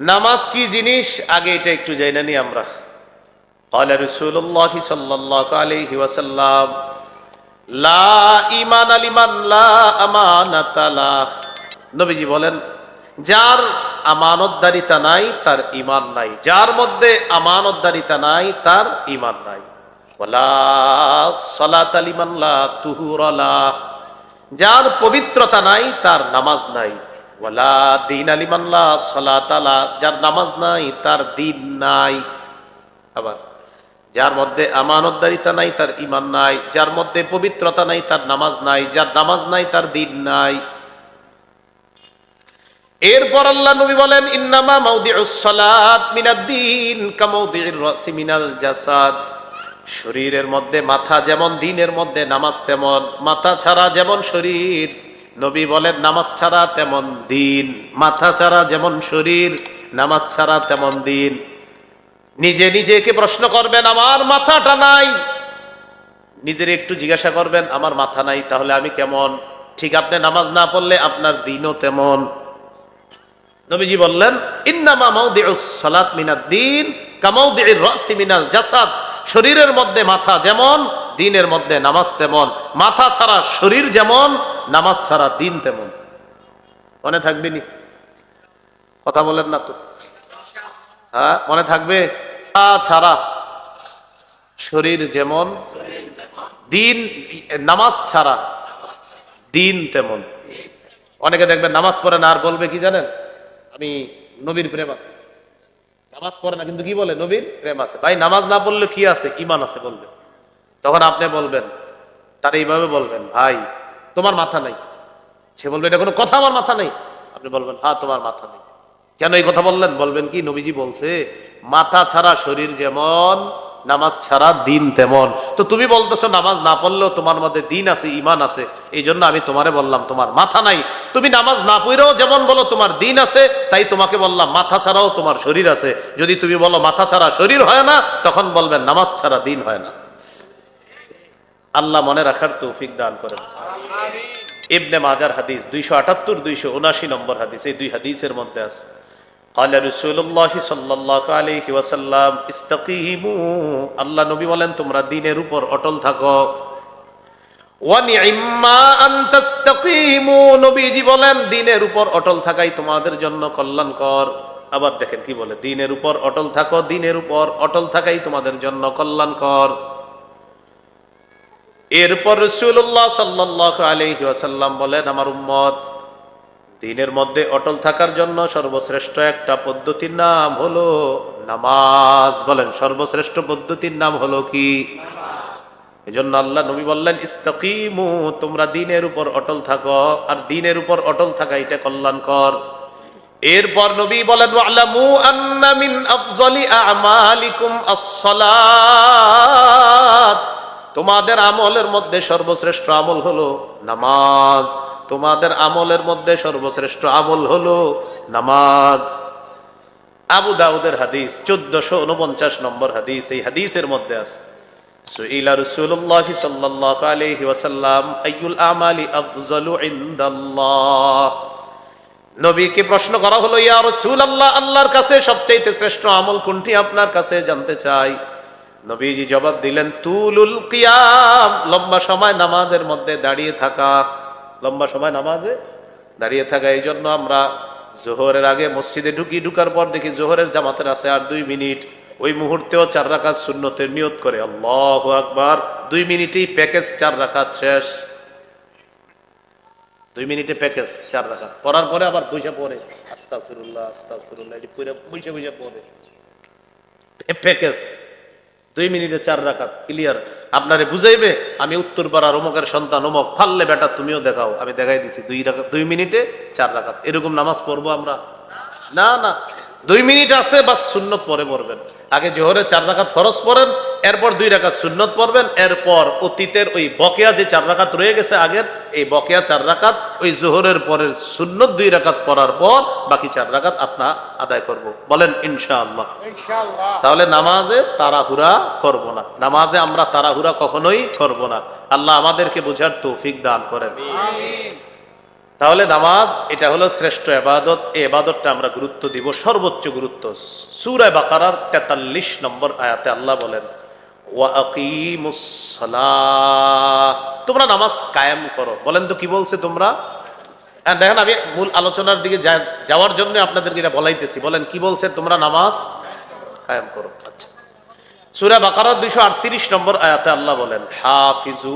নামাজ কি জিনিস আগে এটা একটু জেনে নি আমরা قال رسول الله صلى الله عليه وسلم লা ইমান লিমান লা আমানাতা লা নবীজি বলেন যার আমানতদারিতা নাই তার ইমান নাই যার মধ্যে আমানতদারিতা নাই তার ইমান নাই ওয়ালা সালাত লিমান লা তুহুরা লা যার পবিত্রতা নাই তার নামাজ নাই ওয়ালা দিন আলিমাল্লা সলাতালা যার নামাজ নাই, তার দিন নাই। আবার, যার মধ্যে আমানতদারিতা নাই, তার ইমান নাই। যার মধ্যে পবিত্রতা নাই, তার নামাজ নাই। যার নামাজ নাই, তার দিন নাই। এরপর আল্লাহ নবী বলেন, ইন্নামা মাউদিউস সালাত মিনাদ-দিন কামাউদিউর রাসি মিনাল জাসাদ। শরীরের মধ্যে মাথা যেমন, দিনের মধ্যে নামাজ তেমন। মাথা ছাড়া যেমন শরীর নবী বলেন, নামাজ ছাড়া তেমন দিন, মাথা ছাড়া যেমন শরীর, নামাজ ছাড়া তেমন দিন। নিজে নিজেকে প্রশ্ন করবেন, আমার মাথাটা নাই। নিজের একটু জিজ্ঞাসা করবেন, আমার মাথা নাই, তাহলে আমি কেমন? ঠিক, আপনি নামাজ না পড়লে আপনার দিনও তেমন। নবীজি বললেন, ইন্নামা সালাত মিনাদ দিন, কামাউদিউর রাসি মিনাল জাসাদ। শরীরের মধ্যে মাথা যেমন, দিনের মধ্যে নামাজ তেমন। মাথা ছাড়া শরীর যেমন নামাজ ছাড়া দিন তেমন। মনে থাকবে নি? কথা বলেন না তো। হ্যাঁ মনে থাকবে? ছাড়া শরীর যেমন, দিন, নামাজ ছাড়া দিন তেমন। অনেকে দেখবেন নামাজ পড়ে না আর বলবে কি জানেন? আমি নবীর প্রেম আছে। নামাজ পড়ে না, কিন্তু কি বলে? নবীর প্রেম আছে। ভাই, নামাজ না পড়লে কি আছে? ইমান আছে বলবে। তখন আপনি বলবেন, তারা এইভাবে বলবেন, ভাই তোমার মাথা নাই। সে বলবে, এটা কোনো কথা, আমার মাথা নেই। আপনি বলবেন হ্যাঁ তোমার মাথা নেই। কেন এই কথা বললেন? বলবেন কি, নবীজি বলছে, মাথা ছাড়া শরীর যেমন, নামাজ ছাড়া দিন তেমন। তো তুমি বলতেছো, নামাজ না পড়লেও তোমার মধ্যে দিন আছে ইমান আছে। এই জন্য আমি তোমারে বললাম, তোমার মাথা নাই। তুমি নামাজ না পড়েও যেমন বলো, তোমার দিন আছে, তাই তোমাকে বললাম, মাথা ছাড়াও তোমার শরীর আছে। যদি তুমি বলো, মাথা ছাড়া শরীর হয় না, তখন বলবেন, নামাজ ছাড়া দিন হয় না। আল্লাহ মনে রাখার তৌফিক দান করেন ইবনে মাজার হাদিস দুইশো আটাত্তর দুইশো উনাশি নম্বর হাদিস এই দুই হাদিসের মধ্যে আছে قال رسول الله صلى الله عليه وسلم استقيموا আল্লাহ নবী বলেন তোমরা দিনের উপর অটল থাকো ওয়ানিম্মা আন তাস্তাকিমু নবীজি বলেন দিনের উপর অটল থাকাই তোমাদের জন্য কল্যাণকর আবার দেখেন কি বলে দিনের উপর অটল থাকো দিনের উপর অটল থাকাই তোমাদের জন্য কল্যাণকর এরপর রসুল্লাহ সাল্লাহ আলহি আসাল্লাম বলেন, আমার উম্মত, দিনের মধ্যে অটল থাকার জন্য সর্বশ্রেষ্ঠ একটা পদ্ধতির নাম হলো নামাজ। বলেন, সর্বশ্রেষ্ঠ পদ্ধতির নাম হলো কি? এজন্য আল্লাহ নবী বললেন, ইস্তাকিমু, তোমরা দিনের উপর অটল থাকো, আর দিনের উপর অটল থাকা এটা কল্যাণকর। এরপর নবী বলেন, ওয়ালামু আন্না মিন আফজলি আমালিকুম আস-সালাত। তোমাদের আমলের মধ্যে সর্বশ্রেষ্ঠ আমল হলো নামাজ। তোমাদের আমলের মধ্যে সর্বশ্রেষ্ঠ আমল হলো নামাজ। আবু দাউদের হাদিস, চোদ্দশো উনপঞ্চাশ নম্বর হাদিস, এই হাদিসের মধ্যে আছে। ইনদাল্লাহ? নবীকে প্রশ্ন করা হলো, ইয়া আল্লাহ আল্লাহর কাছে সবচাইতে শ্রেষ্ঠ আমল কোনটি? আপনার কাছে জানতে চাই। নবীজি জবাব দিলেন, তুলুল কিয়াম লম্বা সময় নামাজের মধ্যে দাঁড়িয়ে থাকা, লম্বা সময় নামাজে দাঁড়িয়ে থাকা এই জন্য আমরা জোহরের আগে মসজিদে ঢুকি, ঢুকার পর দেখি জোহরের জামাতের আছে আর দুই মিনিট। ওই মুহূর্তেও চার রাকাত শূন্যতের নিয়ত করে, আল্লাহ আকবার দুই মিনিটেই প্যাকেজ চার রাকাত শেষ। দুই মিনিটে প্যাকেজ চার রাকাত। পড়ার পরে আবার পয়সা পড়ে আস্তা ফিরুল্লাহ আস্তা ফিরুল্লাহ এটি পয়সা পয়সা পড়ে। প্যাকেজ। দুই মিনিটে চার রাখাত ক্লিয়ার আপনারে বুঝাইবে, আমি উত্তর পাড়ার অমুকের সন্তান, অমুক। ফাললে বেটা, তুমিও দেখাও। আমি দেখাই দিছি, দুই রাখা দুই মিনিটে চার রাখাত এরকম নামাজ পড়ব আমরা? না না। দুই মিনিট আছে বা সুন্নত পরে পড়বেন। আগে জোহরে চার রাখাত ফরজ পড়েন এরপর দুই রাখাত সুন্নত পড়বেন এরপর অতীতের ওই বকেয়া যে চার রাখাত রয়ে গেছে আগের এই বকেয়া চার রাখাত ওই জোহরের পরের সুন্নত দুই রাখাত পড়ার পর বাকি চার রাখাত আপনা আদায় করব। বলেন ইনশাআল্লাহ। তাহলে নামাজে তাড়াহুড়া করব না। নামাজে আমরা তাড়াহুড়া কখনোই করব না। আল্লাহ আমাদেরকে বোঝার তৌফিক দান করেন। তাহলে নামাজ, এটা হলো শ্রেষ্ঠ এবাদত। এই এবাদতটা আমরা গুরুত্ব দিব, সর্বোচ্চ গুরুত্ব। সুরায় বাকারার তেতাল্লিশ নম্বর আয়াতে আল্লাহ বলেন তোমরা নামাজ কায়েম করো। বলেন তো কি বলছে তোমরা? হ্যাঁ দেখেন আমি মূল আলোচনার দিকে যাওয়ার জন্য আপনাদেরকে এটা বলাইতেছি। বলেন, কি বলছে তোমরা নামাজ? কায়েম করো। আচ্ছা। সুরা বাকারার দুইশো আটত্রিশ নম্বর আয়াতে আল্লাহ বলেন, হাফিজু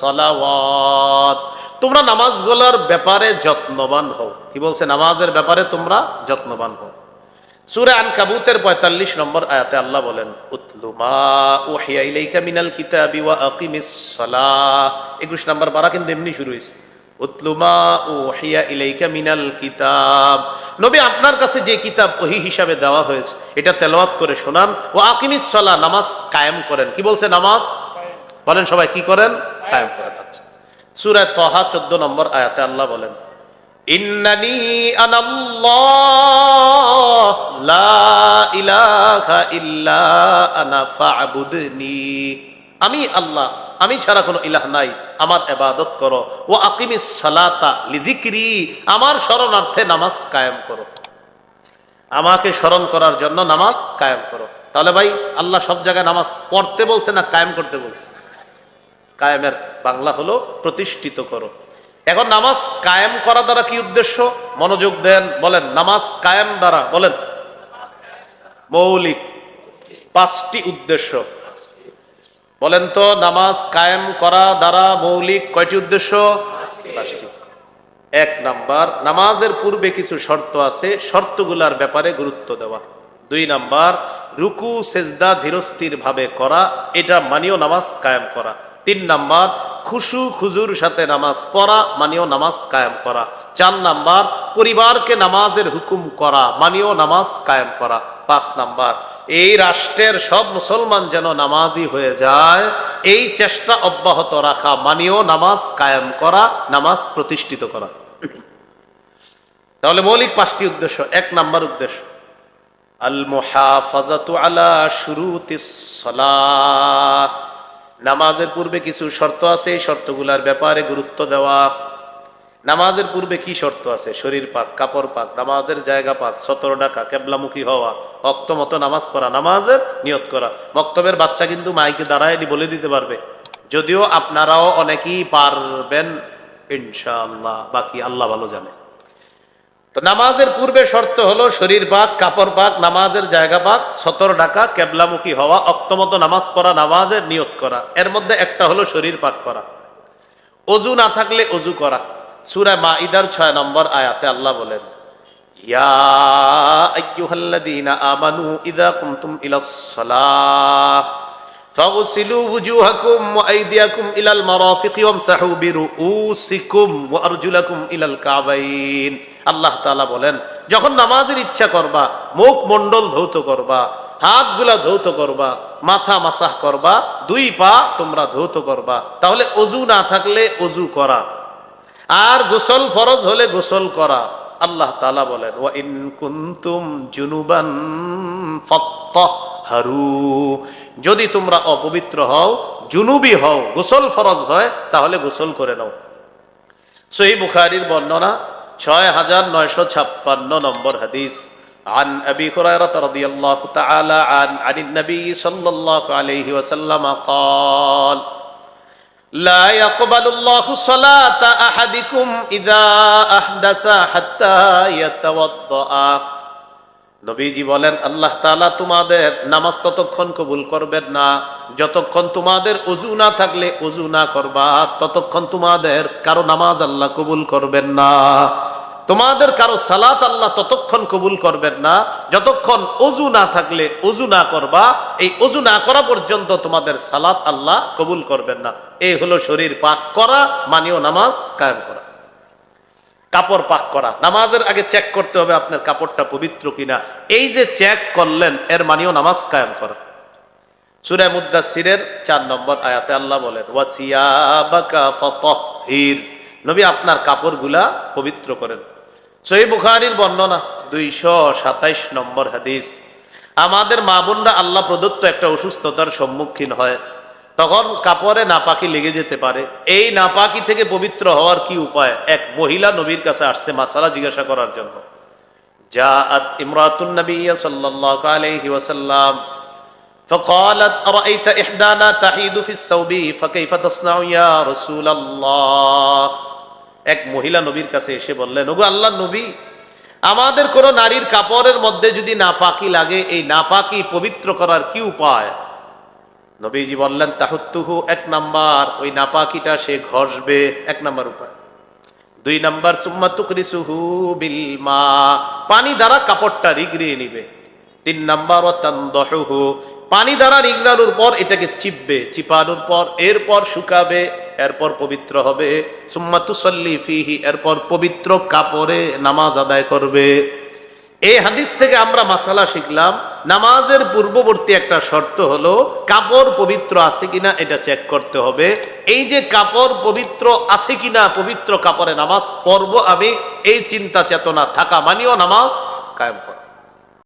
সালাওয়াত। তোমরা নামাজগুলোর ব্যাপারে যত্নবান হও। কি বলছে? নামাজের ব্যাপারে তোমরা যত্নবান হও। সুরা আন কাবুতের পঁয়তাল্লিশ নম্বর আয়াতে আল্লাহ বলেন একুশ নম্বর বারা কিন্তু এমনি শুরু হয়েছে। কিতাব। আপনার কাছে যে কিতাব ওহি হিসাবে দেওয়া হয়েছে, এটা তেলাওয়াত করে শোনান। ও আকিমিস নামাজ কায়েম করেন। কি বলছে নামাজ? বলেন সবাই কি করেন? কায়েম করেন। আচ্ছা। তহা 14 নম্বর আয়াতে আল্লাহ বলেন আমি আল্লাহ, আমি ছাড়া কোনো ইলাহ নাই, আমার এবাদত করো ও আকিমিস সালাতা লিযিকরি, আমার শরণার্থে নামাজ কায়েম করো। আমাকে স্মরণ করার জন্য নামাজ কায়েম করো। তাহলে ভাই, আল্লাহ সব জায়গায় নামাজ পড়তে বলছে না কায়েম করতে বলছে? কায়েমের বাংলা হলো প্রতিষ্ঠিত করো। এখন নামাজ কায়েম করা দ্বারা কি উদ্দেশ্য? মনোযোগ দেন, বলেন, নামাজ কায়েম দ্বারা, বলেন। মৌলিক, পাঁচটি উদ্দেশ্য। বলেন তো, নামাজ কায়েম করা দ্বারা মৌলিক কয়টি উদ্দেশ্য? পাঁচটি। এক নাম্বার, নামাজের পূর্বে কিছু শর্ত আছে, শর্তগুলার ব্যাপারে গুরুত্ব দেওয়া। দুই নাম্বার, রুকু, সেজদা ধীরস্থির ভাবে করা, এটা মানিও নামাজ কায়েম করা। তিন নাম্বার, খুশু খুজুর সাথে নামাজ পড়া, মানিও নামাজ কায়েম করা। চার নাম্বার, পরিবারকে নামাজের হুকুম করা, মানিও নামাজ কায়েম করা। পাঁচ নাম্বার, এই রাষ্ট্রের সব মুসলমান যেন নামাজি হয়ে যায়, এই চেষ্টা অব্যাহত রাখা, মানিও নামাজ কায়েম করা, নামাজ প্রতিষ্ঠিত করা। তাহলে মৌলিক পাঁচটি উদ্দেশ্য, এক নাম্বার উদ্দেশ্য। আল মুহাফাজাতু আলা শুরুতিস সালাহ। নামাজের পূর্বে কিছু শর্ত আছে, এই শর্তগুলার ব্যাপারে গুরুত্ব দেওয়া। নামাজের পূর্বে কি শর্ত আছে? শরীর পাক, কাপড় পাক, নামাজের জায়গা পাক, সতর ডাকা, কেবলামুখী হওয়া অক্ত মতো নামাজ পড়া, নামাজের নিয়ত করা। বক্তব্যের বাচ্চা কিন্তু মাইকে দাঁড়ায় বলে দিতে পারবে। যদিও আপনারাও অনেকেই পারবেন, ইনশাআল্লাহ। বাকি আল্লাহ ভালো জানে। তো নামাজের পূর্বে শর্ত হলো শরীর পাক, কাপড় পাক, নামাজের জায়গা পাক, সতর ডাকা, কেবলামুখী হওয়া, অক্তমত নামাজ পড়া, নামাজের নিয়ত করা। এর মধ্যে একটা হলো শরীর পাক করা। অজু না থাকলে অজু করা। সুরা মা ইদার ছয় নম্বর আয়াতে আল্লাহ বলেন, ইয়া আমানু ইযা কুমতুম ইলাস فاغسلوا وجوهكم وأيديكم إلى المرافق وامسحوا برؤوسكم وأرجلكم إلى الكعبين আল্লাহ তাআলা বলেন যখন নামাজের ইচ্ছা করবা মুখ মন্ডল ধৌত করবা হাতগুলা ধৌত করবা মাথা মাসাহ করবা দুই পা তোমরা ধৌত করবা তাহলে অজু না থাকলে অজু করা আর গোসল ফরজ হলে গোসল করা আল্লাহ তালা বলেন ওয়া ইন কুনতুম জুনুবান ফাত্তাহহারু যদি তোমরা অপবিত্র হও জুনুবি হও গোসল ফরজ হয় তাহলে গোসল করে নাও সহি বুখারীর বর্ণনা ছয় হাজার নয়শো ছাপ্পান্ন নম্বর হাদিস عن أبي هريرة رضي الله تعالى عن عن النبي صلى الله عليه وسلم قال لا يقبل الله صلاة أحدكم إذا أحدث حتى يتوضأ নবীজি বলেন, আল্লাহ তাআলা তোমাদের নামাজ ততক্ষণ কবুল করবেন না। যতক্ষণ তোমাদের অজু না থাকলে অজু না করবা, ততক্ষণ তোমাদের কারও নামাজ আল্লাহ কবুল করবেন না। তোমাদের কারও সালাত আল্লাহ ততক্ষণ কবুল করবেন না। যতক্ষণ অজু না থাকলে অজু না করবা, এই অজু না করা পর্যন্ত তোমাদের সালাত আল্লাহ কবুল করবেন না। এই হলো শরীর পাক করা, মানিও নামাজ কায়েম করা। কাপড় পাক করা। নামাজের আগে চেক করতে হবে আপনার কাপড়টা পবিত্র কিনা। এই যে চেক করলেন, এর মানেও নামাজ কায়েম করা। সুরায় মুদাসিরের চার নম্বর আয়াতে আল্লাহ বলেন নবী আপনার কাপড়গুলা পবিত্র করেন। সহি বুখারীর বর্ণনা, দুইশো সাতাইশ নম্বর হাদিস। আমাদের মা বোনরা আল্লাহ প্রদত্ত একটা অসুস্থতার সম্মুখীন হয়। তখন কাপড়ে নাপাকি লেগে যেতে পারে এই নাপাকি থেকে পবিত্র হওয়ার কি উপায় এক মহিলা নবীর কাছে আসছে মাসালা জিজ্ঞাসা করার জন্য جاءت امرأة النبي صلى الله عليه وسلم فقالت أرأيت إحدانا تحيد في الثوب فكيف تصنع يا رسول الله এক মহিলা নবীর কাছে এসে বললেন ওগো আল্লাহ নবী আমাদের কোন নারীর কাপড়ের মধ্যে যদি নাপাকি লাগে এই নাপাকি পবিত্র করার কি উপায় নবীজি বললেন, তাহত্তুহু এক নাম্বার, ওই নাপাকিটা সে ঘষবে এক নাম্বার উপায়। দুই নাম্বার, সুম্মা তুকরিসুহু বিল মা পানি দ্বারা কাপড়টা রিগড়িয়ে নিবে। তিন নাম্বার তানদহুহু, পানি দ্বারা রিগড়ানোর পর এটাকে চিপবে, চিপানোর পর এরপর শুকাবে, এরপর পবিত্র হবে। সুম্মা তুসল্লি ফিহি, এরপর পবিত্র কাপড়ে নামাজ আদায় করবে। এই হাদিস থেকে আমরা মাসালা শিখলাম, নামাজের পূর্ববর্তী একটা শর্ত হলো, কাপড় পবিত্র আছে কিনা এটা চেক করতে হবে। এই যে কাপড় পবিত্র আছে কিনা, পবিত্র কাপড়ে নামাজ পর্ব আমি, এই চিন্তা চেতনা থাকা মানিও নামাজ কায়েম করা।